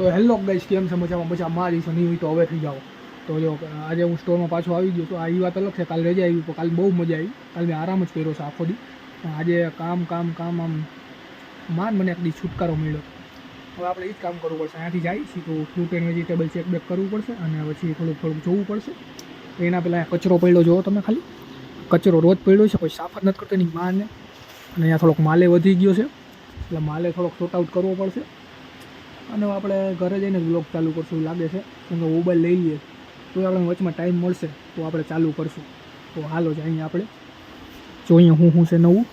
તો hello guys, કેમ છે? મજામાં મજા મારી છે નહીં હોય તો હવે થઈ જાઓ. તો જો, આજે હું સ્ટોરમાં પાછો આવી ગયો તો આ એ વાત અલગ છે. કાલે રજા આવી કાલે બહુ મજા આવી. કાલે મેં આરામ જ કર્યો છે આખો દી. આજે કામ કામ કામ, આમ માન મને એક દી છુટકારો મળ્યો. હવે આપણે એ જ કામ કરવું પડશે. અહીંયાથી જાય છીએ તો fruit and vegetable check back કરવું પડશે અને પછી થોડુંક થોડુંક જોવું પડશે. એના પહેલાં કચરો પડ્યો જોવો તમે ખાલી. કચરો રોજ પડ્યો છે, કોઈ સાફ જ નથી કરતો એની માને. અને અહીંયા થોડોક માલે વધી ગયો છે. એટલે માલે થોડોક શોર્ટ આઉટ કરવો પડશે. અને આપણે ઘરે જઈને બ્લોગ ચાલુ કરશું લાગે છે. કેમ કે મોબાઈલ લઈ લઈએ. તો આપણે વચમાં ટાઈમ મળશે. તો આપણે ચાલુ કરશું. તો હાલો જ અહીંયા આપણે. જોઈએ હું શું છે નવું.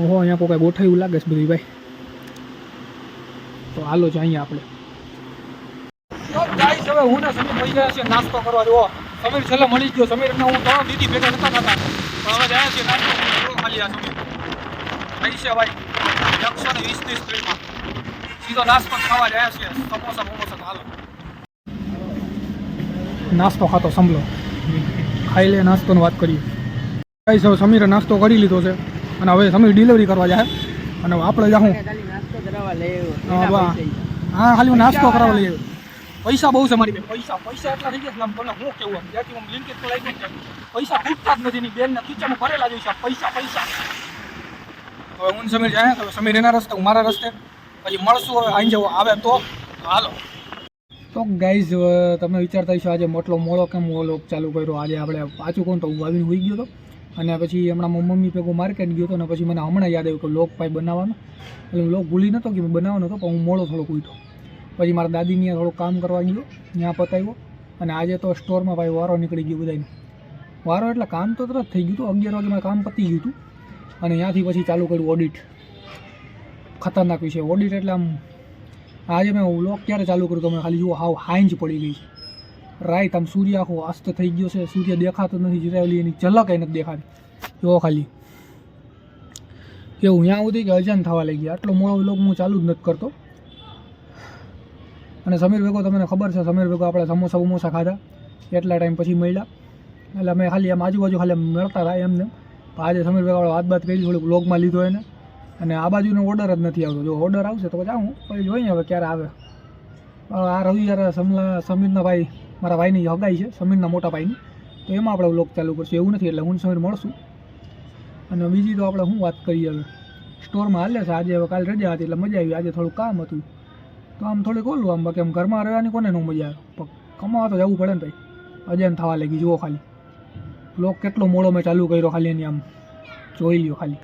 ઓહો, અહીંયા કોઈ ગોઠવ્યું લાગે છે બધું ભાઈ. તો હાલો જ અહીંયા આપણે. ગાઈસ હવે હું ને સમીર મળી ગયા છીએ નાસ્તો કરવા. જો સમીર છેલ્લે મળી ગયો. સમીર હું ત્રણ દીદી ભેગા નતા થતા પણ હવે જાય છે નાસ્તો. ખાલી આ સમીર. થઈ છે ભાઈ એકસો ને વીસની સ્પીડમાં સીધો નાસ્તો ખાવા જાય છે સમોસા સમોસા હાલો નાસ્તો ખાતો સંભળો ખાઈ લે નાસ્તોની વાત કરીએ ભાઈ સૌ સમીરે નાસ્તો કરી લીધો છે અને હવે સમીર ડિલિવરી કરવા જાય અને આપણે જાઉં હા. ખાલી હું નાસ્તો કરાવવા લઈ પૈસા બહુ છે મારી બેન પૈસા પૈસા એટલા થઈ ગયા તમને હું કેવું આમ જ્યાંથી હું લિંકેજ તો પૈસા ખૂટતા જ નથી બેન ને ખીચામાં ભરેલા જોઈશે પૈસા પૈસા હવે હું ને સમીર જાય હવે સમીર એના રસ્તે, હું મારા રસ્તે. પછી મળશું હવે, આઈ જવો આવે તો. હાલો. તો ગાઈઝ તમે વિચારતા હશો આજે મોટલો મોળો કેમ ઓલો ચાલુ કર્યો? આજે આપણે પાછું કોણ તો, હું આવીને હોઈ ગયો હતો અને પછી હમણાં મમ્મી ભેગો માર્કેટ ગયો હતો અને પછી મને હમણાં યાદ આવ્યું કે લોક પાઈ બનાવવાનો. એટલે હું લોક ભૂલી નહોતો કે મેં બનાવવાનો હતો, પણ હું મોડો થોડોક ઉઠો પછી મારા દાદીની થોડું કામ કરવા ગયો ત્યાં પતાવ્યો. અને આજે તો સ્ટોરમાં ભાઈ વારો નીકળી ગયો બધાને વારો એટલે કામ તો તરત થઈ ગયું હતું, અગિયાર વાગે મારે કામ પતી ગયું હતું. અને ત્યાંથી પછી ચાલુ કર્યું ઓડિટ ખતરનાક વિષય. ઓડિટ એટલે આમ, આજે મેં વ્લોગ ક્યારે ચાલુ કર્યું તો મેં ખાલી જુઓ હાવ હાઈંજ પડી ગઈ રાઈટ આમ સૂર્ય આખો અસ્ત થઈ ગયો છે. સૂર્ય દેખાતો નથી જીરાવેલી એની ઝલક એ નથી દેખાતી. જુઓ ખાલી. કેવું ત્યાં સુધી કે અજાન થવા લાગી આટલો મોડો વ્લોગ હું ચાલુ જ નથી કરતો. અને સમીર ભેગો તમને ખબર છે, સમીર ભેગો આપણે સમોસા બમોસા ખાધા. એટલા ટાઈમ પછી મળ્યા. એટલે અમે ખાલી આમ આજુબાજુ ખાલી મળતા રહ્યા એમને. આજે સમીર ભેગો વાત વાત કરી, થોડીક વ્લોગમાં લીધો એને. અને આ બાજુનો ઓર્ડર જ નથી આવતો. જો ઓર્ડર આવશે તો જાઉં, પછી જોઈએ હવે ક્યારે આવે. આ રવિવારે સમલા, સમીરના ભાઈ, મારા ભાઈની હગાઈ છે, સમીરના મોટા ભાઈની. તો એમાં આપણે વ્લોગ ચાલુ કરશું. એવું નથી એટલે હું સમીર મળશું. અને બીજી તો આપણે શું વાત કરીએ હવે? સ્ટોરમાં હાલે છે. આજે હવે કાલે રજા હતી એટલે મજા આવી. આજે થોડું કામ હતું. તો આમ થોડીક ઓલું આમ બાકી આમ ઘરમાં રહેવાની કોને ન મજા આવે? કમાવા તો જવું પડે ને ભાઈ. અજાન થવા લાગી, જુઓ ખાલી. લોક કેટલો મોડો મેં ચાલુ કર્યો ખાલી એની આમ જોઈ લ્યો ખાલી.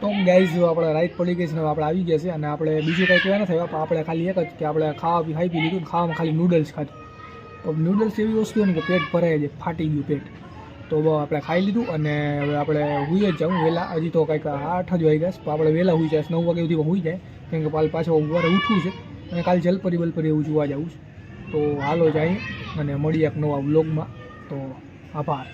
તો ગાઈઝ આપણે રાઈટ પડી ગઈ છે હવે આપણે આવી ગયા છે અને આપણે બીજું કંઈ કહેવા નથી પણ આપણે ખાલી એક જ કે આપણે ખાવા પી ખાઈ પી લીધું ખાવામાં ખાલી નૂડલ્સ ખાધું. તો નૂડલ્સ એવી વસ્તુ ને કે પેટ ભરાય છે, ફાટી ગયું પેટ. તો આપણે ખાઈ લીધું અને હવે આપણે હુઈ જ જાઉં વહેલા હજી તો કંઈક આઠ જ વાગ્યા ગયા તો આપણે વહેલા હોઈ જાય નવ વાગે સુધી હોઈ જાય, કેમ કે કાલ પાછો સવારે ઉઠવું છે અને કાલે જલપરી બલપરી એવું જોવા જવું છે. તો હાલો જ અહીં અને મળીએ એક નવા બ્લોગમાં તો આભાર.